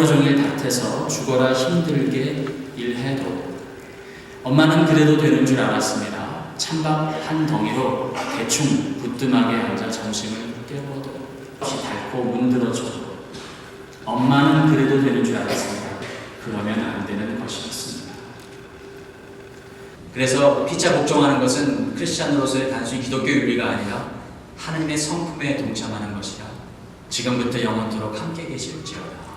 하루 종일 밭에서 죽어라 힘들게 일해도 엄마는 그래도 되는 줄 알았습니다. 찬밥 한 덩이로 대충 부뜸하게 앉아 점심을 때워도 혹시 닳고 문드러져도 엄마는 그래도 되는 줄 알았습니다. 그러면 안 되는 것이었습니다. 그래서 피자 복종하는 것은 크리스찬으로서의 단순히 기독교 윤리가 아니라 하나님의 성품에 동참하는 것이라 지금부터 영원토록 함께 계실지어다.